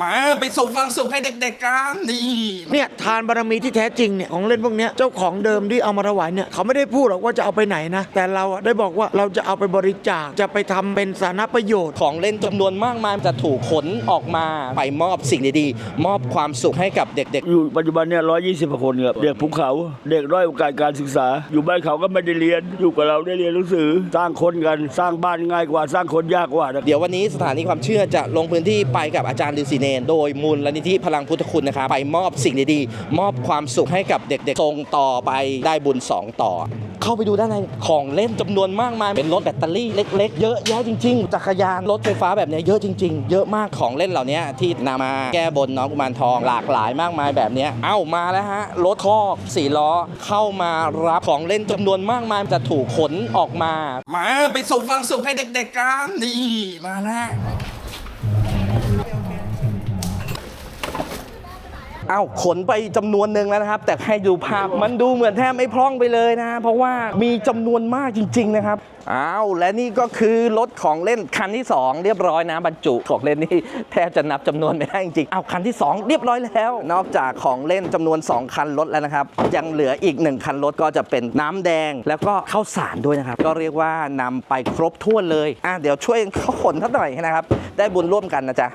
มาไปส่งความสุขให้เด็กๆกันนี่เนี่ยทานบารมีที่แท้จริงเนี่ยของเล่นพวกเนี้ยเจ้าของเดิมที่เอามาถวายเนี่ยเขาไม่ได้พูดหรอกว่าจะเอาไปไหนนะ แต่เราอะได้บอกว่าเราจะเอาไปบริจาคจะไปทำเป็นสาธารณประโยชน์ ของเล่นจำนวนมากมายจะถูกขนออกมาไปมอบสิ่งดีๆ มอบความสุขให้กับเด็กอยู่ปัจจุบันเนี่ยร้อยยี่สิบคนครับเด็กภูเขา เด็กด้อยโอกาสการศึกษา อยู่บ้านเขาก็ไม่ได้เรียน อยู่กับเราได้เรียนหนังสือ สร้างคนกัน สร้างบ้านง่ายกว่า สร้างคนยากกว่านะ ๆ เดี๋ยววันนี้สถานีความเชื่อจะลงพื้นที่ไปกับอาจารย์ฤาษีเนน โดยมูลนิธิพลังพุทธคุณนะครับไปมอบสิ่งดีๆ มอบความสุขให้กับเด็กๆส่งต่อไปได้บุญสองต่อ เข้าไปดูด้านในของเล่นจำนวนมากมาย เป็นรถแบตเตอรี่เล็ก ๆ เยอะแยะจริงๆจักรยานรถไฟฟ้าแบบเนี้ยเยอะจริง ๆ เยอะมากของเล่นเหล่านี้ที่นำมาแก้บนน้องกุมารทองหลากหลายมากมายแบบเนี้ยเอ้ามาแล้วฮะรถคอกสี่ล้อเข้ามารับของเล่นจำนวนมากมายจะถูกขนออกมา มาไปส่งความสุขให้เด็กๆกันนี่มาแล้ว เอ้าขนไปจำนวนหนึ่งแล้วนะครับ แต่ให้ดูภาพมันดูเหมือนแทบไม่พร่องไปเลยนะ เพราะว่ามีจำนวนมากจริง ๆ นะครับอ้าวและนี่ก็คือรถของเล่นคันที่ 2 เรียบร้อยนะบรรจุของเล่นนี่แทบจะนับจำนวนไม่ได้จริงๆเอาคันที่ 2 เรียบร้อยแล้ว นอกจากของเล่นจำนวน 2 คันรถแล้วนะครับ ยังเหลืออีก 1 คันรถก็จะเป็นน้ำแดงแล้วก็ข้าวสารด้วยนะครับ ก็เรียกว่านำไปครบถ้วนเลยอะเดี๋ยวช่วยเขาขนสักหน่อยนะครับ ได้บุญร่วมกันนะจ๊ะ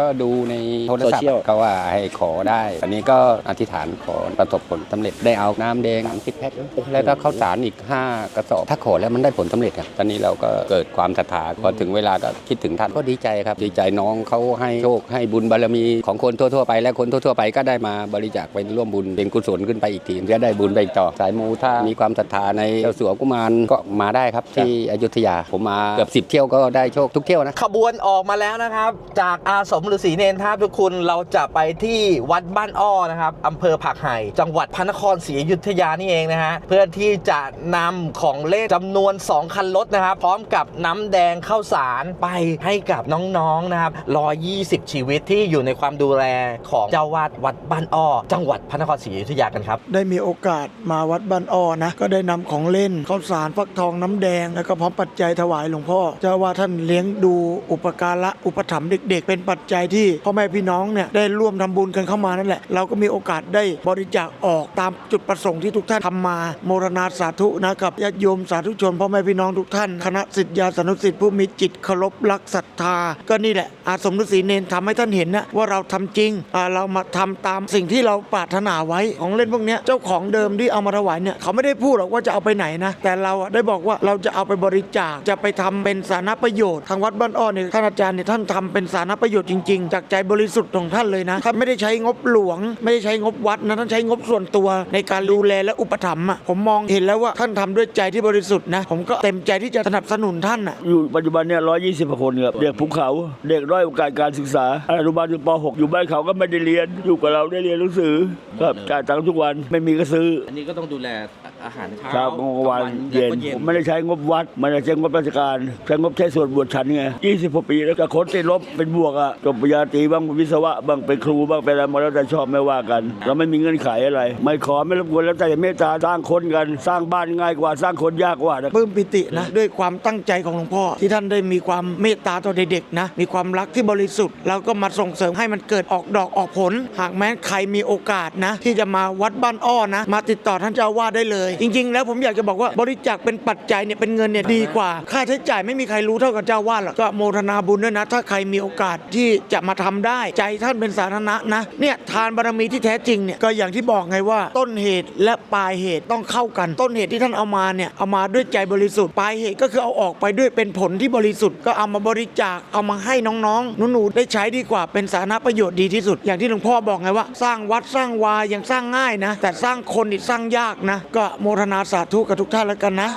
ก็ดูในโทรศัพโซเชียลท์ก็ว่าให้ขอได้ อันนี้ก็อธิษฐานขอประสบผลสำเร็จได้เอาน้ำแดงสิบแพ็คแล้วก็ข้าวสารอีก 5 กระสอบถ้าขอแล้วมันได้ผลสำเร็จครับตอนนี้เราก็เกิดความศรัทธาพอถึงเวลาก็คิดถึงท่านก็ดีใจครับ ดีใจน้องเขาให้โชคให้บุญบารมีของคนทั่วๆไป และคนทั่วๆไปก็ได้มาบริจาคไปร่วมบุญเป็นกุศลขึ้นไปอีกทีจะได้บุญไปต่อสายมูถ้ามีความศรัทธาในเจ้าสัวกุมารก็มาได้ครับที่อยุธยาผมมาเกือบสิบเที่ยวก็ได้โชคทุกเที่ยวนะขบวนออกมาแล้วนะครับ จากอาสมฤาษีเนนทาทุกคุณเราจะไปที่วัดบ้านอ้อนะครับอำเภอผักไห่จังหวัดพระนครศรีอยุธยานี่เองนะฮะเพื่อที่จะนำของเล่นจำนวน 2 คันรถนะครับ พร้อมกับน้ำแดงข้าวสารไปให้กับน้องๆนะครับ120 ชีวิตที่อยู่ในความดูแลของเจ้าวาดวัดบ้านอ้อ จังหวัดพระนครศรีอยุธยากันครับ ได้มีโอกาสมาวัดบ้านอ้อนะก็ได้นำของเล่นข้าวสารฟักทองน้ำแดง แล้วก็พร้อมปัจจัยถวายหลวงพ่อเจ้าว่าท่านเลี้ยงดูอุปการะอุปถัมภ์เด็ก ๆ เป็นปัจจัยที่พ่อแม่พี่น้องเนี่ยได้ร่วมทำบุญกันเข้ามานั่นแหละ เราก็มีโอกาสได้บริจาคออกตามจุดประสงค์ที่ทุกท่านทำมา โมรณาสาธุนะกับญาติโยมสาธุชนพ่อแม่พี่น้องทุกท่าน คณะสิทธิยาสนุสิทธิผู้มีจิตเคารพรักศรัทธา ก็นี่แหละอาสมฤาษีเนนทำให้ท่านเห็นนะว่าเราทำจริงเรามาทำตามสิ่งที่เราปรารถนาไว้ของเล่นพวกนี้เจ้าของเดิมที่เอามาถวายเนี่ยเขาไม่ได้พูดหรอกว่าจะเอาไปไหนนะแต่เราได้บอกว่าเราจะเอาไปบริจาคจะไปทำเป็นสาธารณประโยชน์ทางวัดบ้านอ้อเนี่ยท่านอาจารย์เนี่ยท่านทำเป็นสาธารณประโยชน์จริงๆ จากใจบริสุทธิ์ของท่านเลยนะท่านไม่ได้ใช้งบหลวง ไม่ได้ใช้งบวัดนะท่านใช้งบส่วนตัวในการดูแลและอุปถัมภ์อะผมมองเห็นแล้วว่าท่านทำด้วยใจที่บริสุทธิ์นะผมก็เต็มใจที่จะสนับสนุนท่านอะอยู่ปัจจุบันเนี่ยร้อยยี่สิบคนครับเด็กภูเขา เด็กด้อยโอกาสการศึกษาอนุบาลถึงป .6 อยู่บ้านเขาก็ไม่ได้เรียนอยู่กับเราได้เรียนหนังสือครับจ่ายตังค์ทุกวันไม่มีก็ซื้อ อันนี้ก็ต้องดูแลอาหารเช้าเช้ากลางวันเย็นผมไม่ได้ใช้งบวัดไม่ได้ใช้งบราชการใช้งบใช้ส่วนบวชฉันไงยี่สิบกว่าปีแล้วก็คนติดลบเป็นบวกอะจบปริญญาตรีบ้างวิศวะบ้างเป็นครูบ้างเป็นอะไรมาแล้วแต่ชอบไม่ว่ากัน เราไม่มีเงื่อนไขอะไร ไม่ขอไม่รบกวนแล้วแต่เมตตาสร้างคนกัน สร้างบ้านง่ายกว่าสร้างคนยากกว่านะปลื้มปิตินะด้วยความตั้งใจของหลวงพ่อ ที่ท่านได้มีความเมตตาต่อเด็กๆนะมีความรักที่บริสุทธิ์เราก็มาส่งเสริมให้มันเกิดออกดอกออกผล หากแม้ใครมีโอกาสนะ ที่จะมาวัดบ้านอ้อนะ มาติดต่อท่านเจ้าวาดได้เลย จริง ๆ แล้วผมอยากจะบอกว่าบริจาคเป็นปัจจัยเนี่ยเป็นเงินเนี่ยดีกว่า ค่าใช้จ่ายไม่มีใครรู้เท่ากับเจ้าอาวาดหรอกก็โมทนาบุญด้วยนะ ถ้าใครมีโอกาสที่จะมาทำได้ ใจท่านเป็นสาธารณะนะเนี่ยทานบารมีที่แท้จริงเนี่ยก็อย่างที่บอกไงว่าต้นเหตุและปลายเหตุต้องเข้ากัน ต้นเหตุที่ท่านเอามาเนี่ยเอามาด้วยใจบริสุทธิ์ปลายเหตุก็คือเอาออกไปด้วยเป็นผลที่บริสุทธิ์ก็เอามาบริจาคเอามาให้น้องๆหนูๆได้ใช้ดีกว่าเป็นสาธารณประโยชน์ดีที่สุด อย่างที่หลวงพ่อบอกไงว่า สร้างวัดสร้างวายังสร้างง่ายนะ แต่สร้างคนนี่สร้างยากนะ ก็โมทนาสาธุกับทุกท่านแล้วกันนะ